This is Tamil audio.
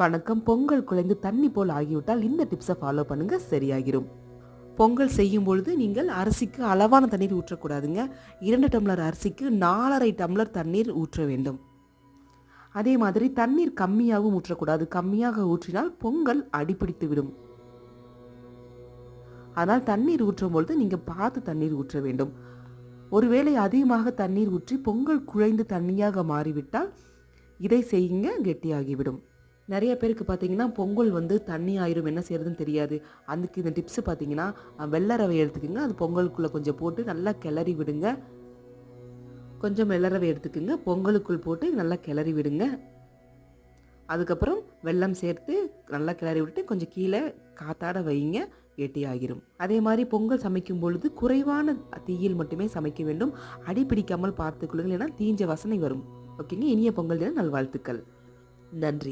வணக்கம். பொங்கல் குலைந்து தண்ணி போல் ஆகிவிட்டால் இந்த டிப்ஸை ஃபாலோ பண்ணுங்க சரியாகிரும். பொங்கல் செய்யும் பொழுது நீங்கள் அரிசிக்கு அளவான தண்ணீர் ஊற்றக்கூடாதுங்க. இரண்டு டம்ளர் அரிசிக்கு நாலரை டம்ளர் தண்ணீர் ஊற்ற வேண்டும். அதே மாதிரி தண்ணீர் கம்மியாகவும் ஊற்றக்கூடாது. கம்மியாக ஊற்றினால் பொங்கல் அடிப்பிடித்து விடும். அதனால் தண்ணீர் ஊற்றும் பொழுது நீங்கள் பார்த்து தண்ணீர் ஊற்ற வேண்டும். ஒருவேளை அதிகமாக தண்ணீர் ஊற்றி பொங்கல் குழைந்து தண்ணியாக மாறிவிட்டால் இதை செய்யுங்க கெட்டியாகிவிடும். நிறைய பேருக்கு பார்த்தீங்கன்னா பொங்கல் வந்து தண்ணி ஆயிரும் என்ன செய்யறதுன்னு தெரியாது. அதுக்கு இந்த டிப்ஸ் பார்த்தீங்கன்னா அஹ், வெள்ளை ரவை எடுத்துக்கோங்க. அது பொங்கலுக்குள்ளே கொஞ்சம் போட்டு நல்லா கிளறி விடுங்க. கொஞ்சம் வெள்ளை ரவை எடுத்துக்கோங்க. பொங்கலுக்குள் போட்டு நல்லா கிளறி விடுங்க. அதுக்கப்புறம் வெள்ளம் சேர்த்து நல்லா கிளறி விட்டு கொஞ்சம் கீழே காத்தாட வைங்க. கெட்டியாகிரும் அதே மாதிரி பொங்கல் சமைக்கும் பொழுது குறைவான தீயில் மட்டுமே சமைக்க வேண்டும். அடி பிடிக்காமல் பார்த்துக்கொள்ளுங்கள். ஏன்னா தீஞ்ச வசனை வரும். ஓகேங்க? இனிய பொங்கல் தின நல்வாழ்த்துக்கள். நன்றி.